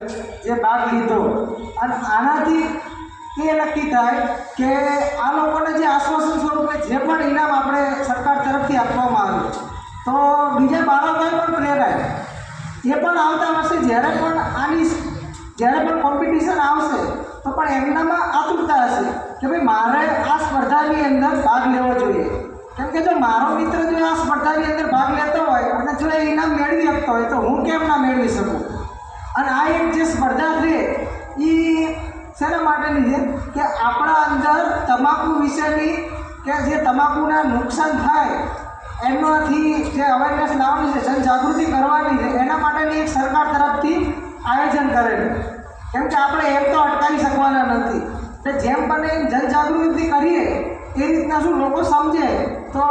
જે ભાગ લીધો. અને આનાથી એ નક્કી થાય કે આ લોકોને જે આશ્વાસન સ્વરૂપે જે પણ ઇનામ આપણે સરકાર તરફથી આપવામાં આવ્યું તો બીજા બાળકોએ પણ પ્રેરાય. એ પણ આવતા વર્ષે જ્યારે પણ આની જ્યારે પણ કોમ્પિટિશન આવશે, તો પણ એમનામાં આતુરતા હશે કે ભાઈ મારે આ સ્પર્ધાની અંદર ભાગ લેવો જોઈએ. કેમ કે જો મારો મિત્ર જો આ સ્પર્ધાની અંદર ભાગ લેતો હોય અને જો એ ઇનામ મેળવી શકતો હોય તો હું કેમ ના મેળવી શકું? અને આ એક જે સ્પર્ધા છે, એ શેના માટેની છે? કે આપણા અંદર તમાકુ વિશેની કે જે તમાકુના નુકસાન થાય, એમાંથી જે અવેરનેસ લાવવાની છે, જનજાગૃતિ કરવાની છે, એના માટેની એક સરકાર તરફથી આયોજન કરેલું. કેમ કે આપણે એમ તો અટકાવી શકવાના નથી. એટલે જેમ બને એમ જનજાગૃતિ કરીએ, એ રીતના શું લોકો સમજે, તો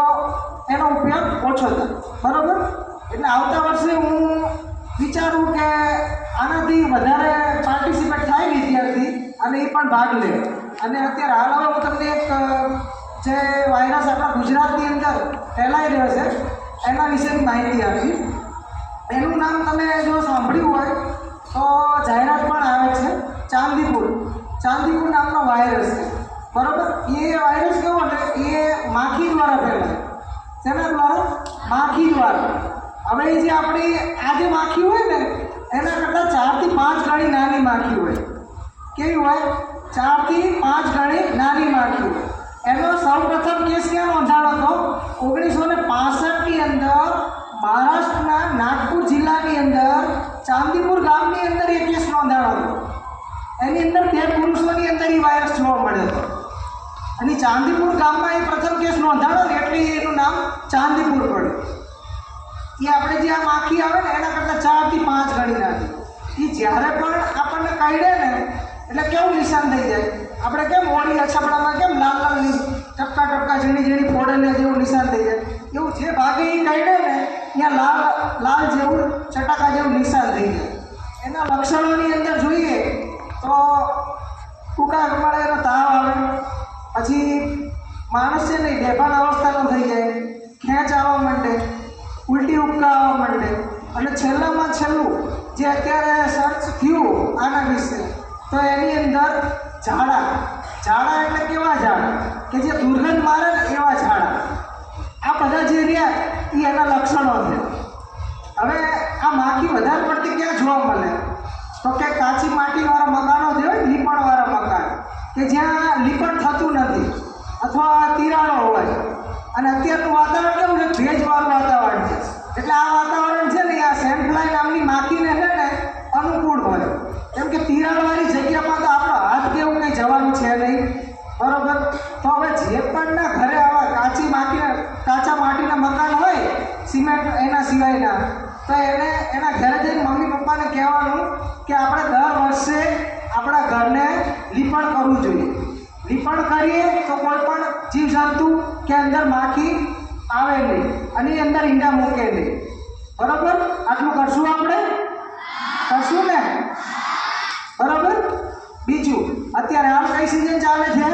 એનો ઉપયોગ ઓછો થાય. બરાબર? એટલે આવતા વર્ષે હું વિચારું કે આનાથી વધારે પાર્ટિસિપેટ થાય વિદ્યાર્થી અને એ પણ ભાગ લે. અને અત્યારે હાલ હવે હું તમને એક જે વાયરસ આપણા ગુજરાતની અંદર ફેલાઈ રહ્યો છે, એના વિશેની માહિતી આપી એનું નામ તમે જો સાંભળ્યું હોય, તો જાહેરાત પણ આવે છે, ચાંદીપુર. ચાંદીપુર નામનો વાયરસ છે. બરાબર? એ વાયરસ કેવો ને એ માખી દ્વારા ફેલાય. તેના દ્વારા? માખી દ્વારા. હવે એ જે આપણી આ જે માખી હોય ને, એના કરતાં ચારથી પાંચ ગણી નાની માખી હોય. કેવી હોય? ચારથી પાંચ ગણી નાની માખી હોય. એનો સૌપ્રથમ કેસ ક્યાં નોંધાણો હતો? ઓગણીસો ને પાસઠની અંદર મહારાષ્ટ્રના નાગપુર જિલ્લાની અંદર ચાંદીપુર ગામની અંદર એ કેસ નોંધાણો હતો. એની અંદર બે પુરુષોની અંદર એ વાયરસ જોવા મળ્યો હતો. અને ચાંદીપુર ગામમાં એ પ્રથમ કેસ નોંધાણો એટલે એનું નામ ચાંદીપુર પડ્યું. એ આપણે જે આ માખી આવે ને, એના કરતાં ચારથી પાંચ ગણી નાખી. એ જ્યારે પણ આપણને કાઢે ને, એટલે કેવું નિશાન થઈ જાય? આપણે કેમ હોળી અછાપડામાં કેમ લાલ લાલ ની- ટપકા ટપકા ઝીણી ઝીણી ફોડેલે જેવું નિશાન થઈ જાય? એવું જે ભાગે એ કાઢે ને, ત્યાં લાલ લાલ જેવું, ચટાકા જેવું નિશાન થઈ જાય. એના લક્ષણોની અંદર જોઈએ તો ટૂંકા પ્રમાણે એનો તાવ આવે, પછી માણસ છે ને બેભાન અવસ્થાનો થઈ જાય, ખેંચ આવવા માંડે. ઉલટી ઉપકા આવવા માંડે. અને છેલ્લામાં છેલ્લું, જે અત્યારે સર્ચ થયું આના વિશે, તો એની અંદર ઝાડા. ઝાડા એટલે કેવા ઝાડા? કે જે દુર્ગંધ મારે ને એવા ઝાડા. આ બધા જે રહ્યા એ એના લક્ષણો છે. હવે આ માખી વધારે પડતી ક્યાં જોવા મળે? તો કે કાચી માટીવાળા મકાનો જે હોય લીપણવાળા મકાન, કે જ્યાં લીપણ થતું નથી, અથવા તિરાડો હોય. અને અત્યારનું વાતાવરણ કેવું છે? ભેજવાળું વાતાવરણ. એટલે આ વાતાવરણ છે ને, આ સેન્ડફ્લાય નામની માખીને છે ને, અનુકૂળ હોય. કેમ કે તિરાડવાળી જગ્યામાં તો આપણો હાથ કેવું કંઈ જવાનું છે નહીં. બરોબર? તો હવે જે પણ ના ઘરે આવા કાચી માટી કાચા માટીના મકાન હોય, સિમેન્ટ, એના સિવાયના, તો એને, એના ઘરે જઈને મમ્મી પપ્પાને કહેવાનું કે આપણે દર વર્ષે આપણા ઘરને લીપણ કરવું જોઈએ. લીપણ કરીએ તો કોઈ પણ જીવજંતુ કે અંદર માખી આવે નહીં અને એ અંદર ઈંડા મૂકે નહીં બરાબર? આટલું કરશું આપણે? કરશું ને? બરાબર? બીજું અત્યારે આમ કઈ સિઝન ચાલે છે?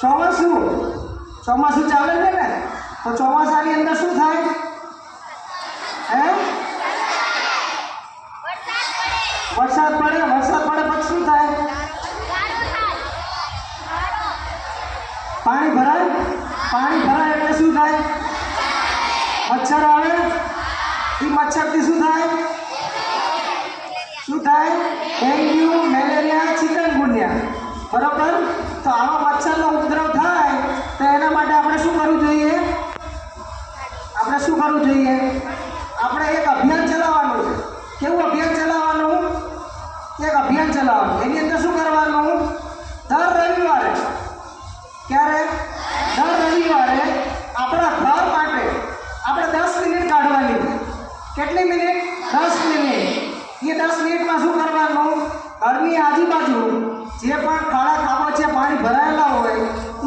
ચોમાસું. ચોમાસું ચાલે છે ને? તો ચોમાસાની અંદર શું થાય? હે? વરસાદ પડે. વરસાદ પડે પછી શું થાય? પાણી ભરાય? પાણી ભરાય એટલે શું થાય? મચ્છર આવે? એ મચ્છરથી શું થાય? શું થાય? ડેન્ગ્યુ, મેલેરિયા ચિકનગુનિયા બરોબર? તો આવા મચ્છરનો ઉપદ્રવ થાય, તો એના માટે આપણે શું કરવું જોઈએ? આપણે શું કરવું જોઈએ? આપણે એક અભિયાન ચલાવવાનું છે. કેવું અભિયાન ચલાવવાનું? એક અભિયાન ચલાવવાનું. એની અંદર શું કરવાનું? દર રવિવારે ક્યારે? દર રવિવારે આપણા ઘર માટે આપણે દસ મિનિટ કાઢવાની. કેટલી મિનિટ? દસ મિનિટ. એ દસ મિનિટમાં શું કરવાનું? ઘરની આજુબાજુ જે પણ કાળા ખાબોચિયા પાણી ભરાયેલા હોય,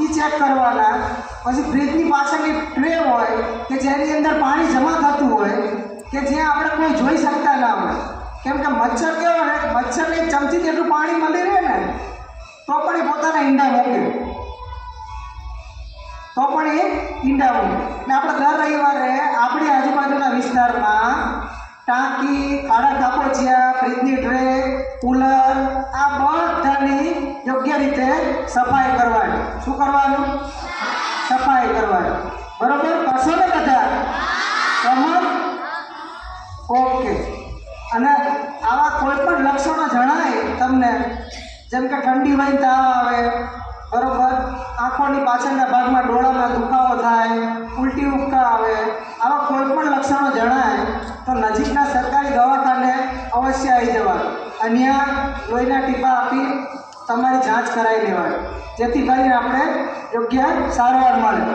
એ ચેક કરવાના. પછી ફ્રીજની પાછળની ટ્રે હોય, કે જેની અંદર પાણી જમા થતું હોય, કે જ્યાં આપણે કોઈ જોઈ શકતા ના હોય. કેમ કે મચ્છર કેવો ને, મચ્છરને ચમચી જેટલું પાણી મળી રહે ને, તો પણ એ પોતાના ઈંડા મૂકે. તો પણ એ ઈંડાવું. ને આપણે દર રવિવારે આપણી આજુબાજુના વિસ્તારમાં ટાંકી કાળા કાપોચિયા ફ્રીજની ટ્રે, કુલર, આ બધાની યોગ્ય રીતે સફાઈ કરવાની. શું કરવાનું? સફાઈ કરવાની. બરોબર? કરશો ને બધા? સમજ ઓકે. અને આવા કોઈ પણ લક્ષણો જણાય તમને, જેમ કે ઠંડી હોય તાવ આવે બરોબર? આંખોની પાછળના ભાગમાં ડોળામાં દુખાવો થાય, ઉલટી ઉપકાર આવે, આવા કોઈ પણ લક્ષણો જણાય, તો નજીકના સરકારી દવાખાને અવશ્ય આવી જવાનું. અન્ય લોહીના ટીપા આપી તમારી જાંચ કરાવી લેવાય જેથી કરીને આપણે યોગ્ય સારવાર મળે.